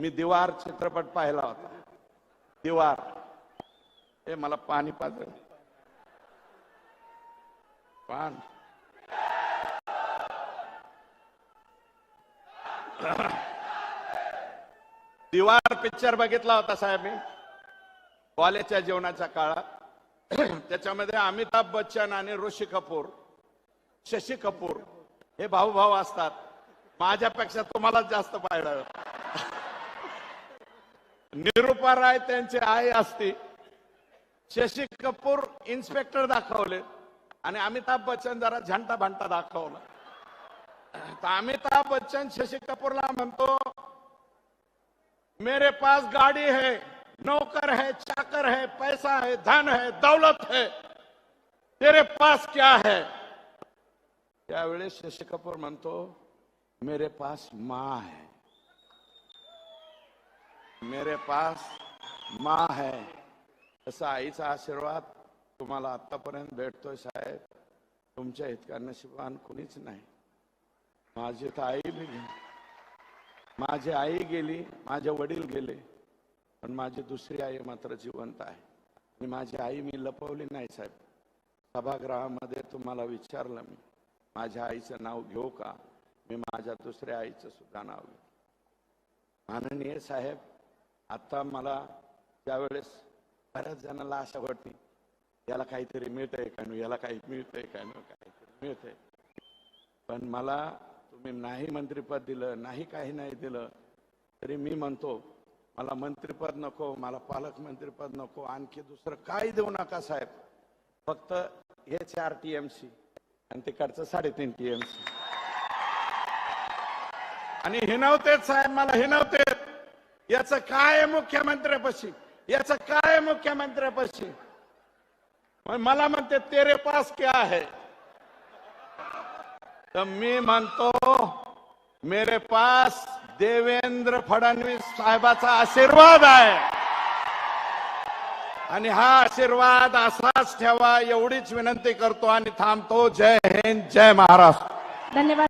मी दिवार चित्रपट पाहिला होता. दिवार. हे मला पाणी पाजळ पान. दिवार पिक्चर बघितला होता साहेब मी. कॉलेजच्या जीवनाच्या काळात त्याच्यामध्ये अमिताभ बच्चन आणि ऋषी कपूर शशी कपूर हे भाऊ भाऊ असतात. माझ्यापेक्षा तुम्हालाच जास्त पाहिलं. निरुपा राय त्यांची आई असती. शशी कपूर इन्स्पेक्टर दाखवले. आणि अमिताभ बच्चन जरा झंटा भांटा दाखवला. तर अमिताभ बच्चन शशी कपूरला म्हणतो मेरे पास गाड़ी है नौकर है चाकर है पैसा है धन है दौलत है. तेरे पास क्या है? त्यावेळेस शशी कपूर म्हणतो मेरे पास माँ है. मेरे पास माँ है। तसा आईचा आशीर्वाद तुम्हाला आतापर्यंत भेटतोय साहेब. तुमच्या इतका नशिबान कुणीच नाही. माझी तर आई बी माझी आई गेली माझे वडील गेले पण माझी दुसरी आई मात्र जिवंत आहे. आणि माझी आई मी लपवली नाही साहेब. सभागृहामध्ये तुम्हाला विचारलं मी माझ्या आईचं नाव घेऊ का? मी माझ्या दुसऱ्या आईचं सुद्धा नाव घेऊ. माननीय साहेब आता मला त्यावेळेस बऱ्याच जणांना आशा वाटते याला काहीतरी मिळतंय का याला काही मिळतंय का काहीतरी मिळतंय. पण मला तुम्ही नाही मंत्रिपद दिलं नाही काही नाही दिलं तरी मी म्हणतो मला मंत्रिपद नको मला पालकमंत्रीपद नको आणखी दुसरं काही देऊ नका साहेब. फक्त हे चार टी एम सी आणि तिकडचं साडेतीन टी एम सी. आणि हिनवतेच साहेब मला हिनवते याचं काय मुख्यमंत्र्यापाशी? याचं काय मुख्यमंत्र्यापाशी? मला म्हणते तेरे पास क्या है? तर मी म्हणतो मेरे पास देवेंद्र फडणवीस साहेबाचा आशीर्वाद आहे. आणि हा आशीर्वाद असाच ठेवा एवढीच विनंती करतो आणि थांबतो. जय हिंद जय महाराष्ट्र. धन्यवाद.